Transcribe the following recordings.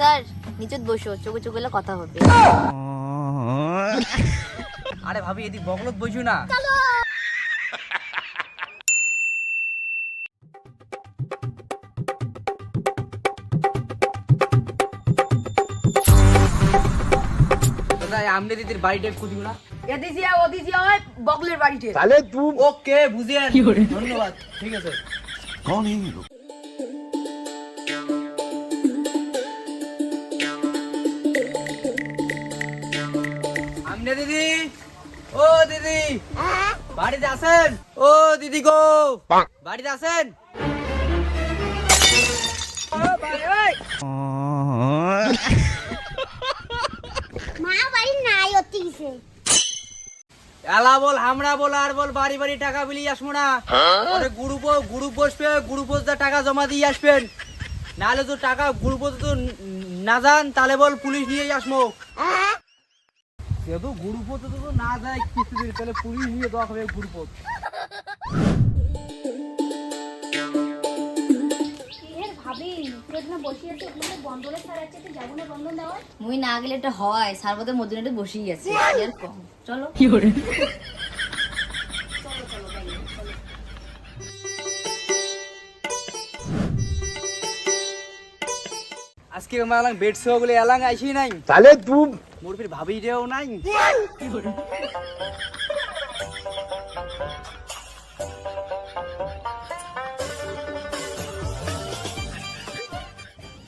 Sir নিচে বসো চোখে চোখে এলে কথা হবে। আরে ভাবি এদিক বগলত বইছু না। আমনে দিদির বাড়িটা খুঁজিব না। এদিসিয়া ওদিসিয়া হয় বগলের বাড়িতে। ওকে বুঝিয়ে ধন্যবাদ। ঠিক আছে। আমনে দিদি। ও দিদি। বাড়িতে আছেন ও দিদি গো। বাড়িতে আছেন মা বাড়ি নাই অতি গেছে এলা বল হামরা বল আর বল বাড়ি বাড়ি টাকা বিলি আসব না। পরে গ্রুপ গ্রুপ বসবে গ্রুপ টাকা জমা দিয়ে আসবেন। নাহলে তো টাকা গ্রুপ তো না যান তাহলে বল পুলিশ নিয়ে আসব। যেহেতু গ্রুপ তো না যায় কিছুদিন তাহলে পুলিশ নিয়ে দেওয়া হবে গ্রুপ ভাবি? তুই না মুই গেলে এটা হয় মধ্যে একটু বসেই আছে কি আর কম। চলো। আজকে আমার এলাং বেড শো বলে এলাং আইসি নাই। তাহলে তুই মোর ফির ভাবি রেও নাই।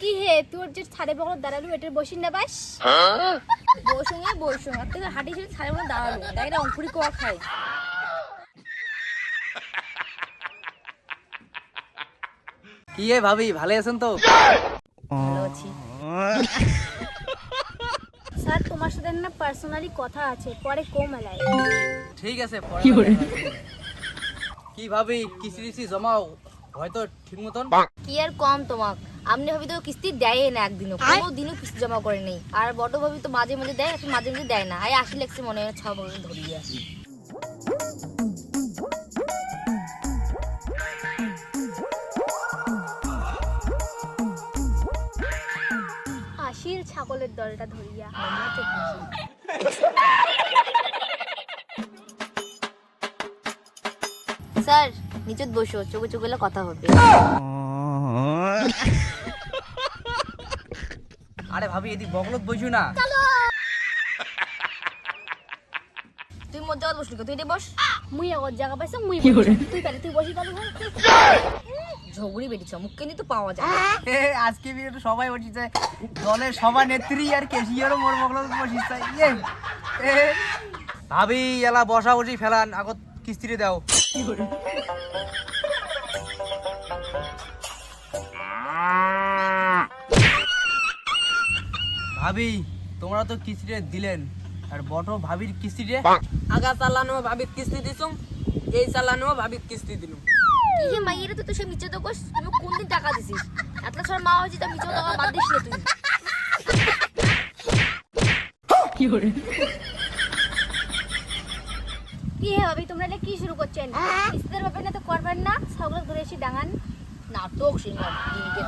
কি হে তোর যে ছাড়ে বগল দাঁড়ালু এটার বসিন না বাস? সঙ্গে বউর আর তুই হাঁটি ছিল ছাড়ে মনে দাঁড়াল তাই এটা অঙ্কুরি কোয়া খায়? কি হে ভাবি ভালো আছেন তো? ভালো আছি। তোমার সাথে না পার্সোনালি কথা আছে পরে কোমেলায়। ঠিক আছে পরে কি ভাবি কিছু জমাও? হয়তো ঠিক মতন। কি আর কম তোমাক? আমনে ভাবি তো কিস্তি দেয় না একদিনও। কোনো দিনও কিস্তি জমা করে নেই। আর বড় ভাবি তো মাঝে মাঝে দেয় মাঝে মাঝে দেয় না। আই আসি লাগছে মনে হয় ছ বছর ধরিয়ে ছাগলের দলটা ধরিয়া স্যার নিচে বসো চোখে চোখে কথা হবে। আরে ভাবি এদিক বগলত বইছু না। তুই মধ্যে বসলি তুই এটি বস। মুই আগত জায়গা পাইছ মুই বসি। তুই পেলে তুই বসি তাহলে। ঝগড়ি বেরিয়েছ মুখকে নিয়ে তো পাওয়া যায় আজকে বিয়ে সবাই বসিছে। দলের সভা নেত্রী আর কেশিয়ারও মোর বগলত বসিছে। ইয়ে ভাবি এলা বসা বসি ফেলান আগত কিস্তিতে দাও। ভাবি তোমরা তো কিস্তিতে দিলেন। আর বট ভাবির কিস্তিতে আগা চালানো ভাবির কিস্তি দিছুম এই চালানো ভাবির কিস্তি দিলুম। কি হে মাইয়েরা তো তুই সে মিছে তো কোস তুমি কোন দিন টাকা দিছিস এত সর মা হয়েছে তা মিছে টাকা বাদ দিস না তুই। কি হে ভাবি তোমরা এটা কি শুরু করছেন? কিস্তির ব্যাপারে না তো করবেন না ছাগল ধরে এসে ডাঙান। নাটক সিনেমা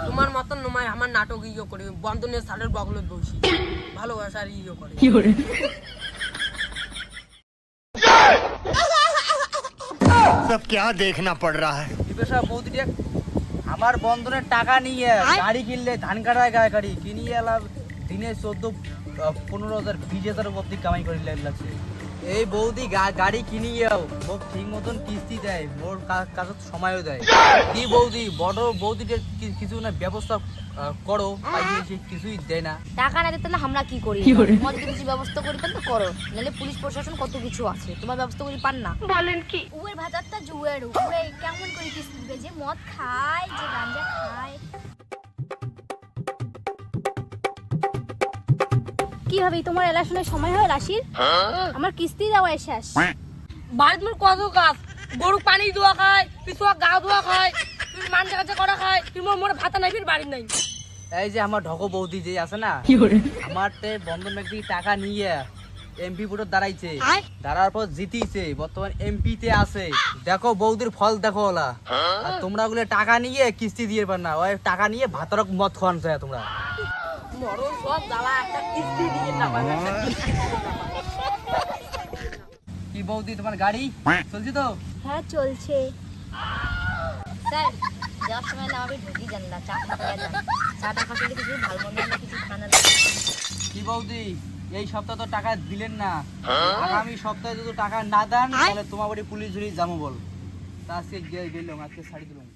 তোমার মতন নমায় আমার নাটক ইয়ে করি বন্ধনের সালের বগলত বসি। ভালোবাসার ইয়ে করে। सब क्या देखना पड़ रहा है বিপাশা বৌদিটা আমার বন্ধনের টাকা নিয়ে গাড়ি কিনলে ধান কাটায় গায়ে গাড়ি কিনিয়ে এলাম দিনে চোদ্দ পনেরো হাজার বিশ হাজার অব্দি কামাই করে লাগছে এই বৌদি গা- গাড়ি কিনিয়েও মোক ঠিক মতন কিস্তি দেয় মোর কাছে সময়ও দেয়। কি বৌদি বড় বৌদিটা কি- কিছু না ব্যবস্থা করো কিছুই দেয় না। টাকা না দিতে তাহলে আমরা কি করি? তোমার যদি কিছু ব্যবস্থা করি তো করো। নাহলে পুলিশ প্রশাসন কত কিছু আছে। তোমার ব্যবস্থা করি পান না। বলেন কি? উয়ের ভাতারটা জুয়ের উপরে কেমন করে কিস্তি দিবে? যে মদ খায় যে গাঞ্জা খায়। কি ভাবি তোমার এলাশনের সময় হয় রাশির? আমার কিস্তি দেওয়া শেষ বাড়িতে মোর কত কাজ গরু পানি দোয়া খায় পিছুয়া গা ধোয়া খায় তুই মান জায়গা করা খায় তুই মোর মোর ভাতা নাই ফির বাড়ি নাই। এই যে আমার ঢকো বৌদি যে আছে না আমার তে বন্ধন ব্যাংক থেকে টাকা নিয়ে এমপি ভোটে দাঁড়াইছে। দাঁড়ার পর জিতিছে বর্তমান এমপি তে আছে। দেখো বৌদির ফল দেখো ওলা। আর তোমরা গুলো টাকা নিয়ে কিস্তি দিয়ে পার না ওই টাকা নিয়ে ভাতরক মদ খাওয়ান তোমরা। মরণ সব জ্বালা একটা কিস্তি দিয়ে না পাবে একটা কিস্তি দিয়ে না পাবে। কি বৌদি তোমার গাড়ি? চলছে তো? হ্যাঁ চলছে। স্যার যাওয়ার সময় না আমি ঢুকি যান না চা খাওয়া যান চাটা খাওয়া কিছু ভালো মন্দ কিছু খানা কি বৌদি এই সপ্তাহ তো টাকা দিলেন না। আগামী সপ্তাহে যদি টাকা না দেন তাহলে তোমার বাড়ি পুলিশ ধরে যাব বল। তা আজকে গেলাম আজকে ছাড়ি দিলাম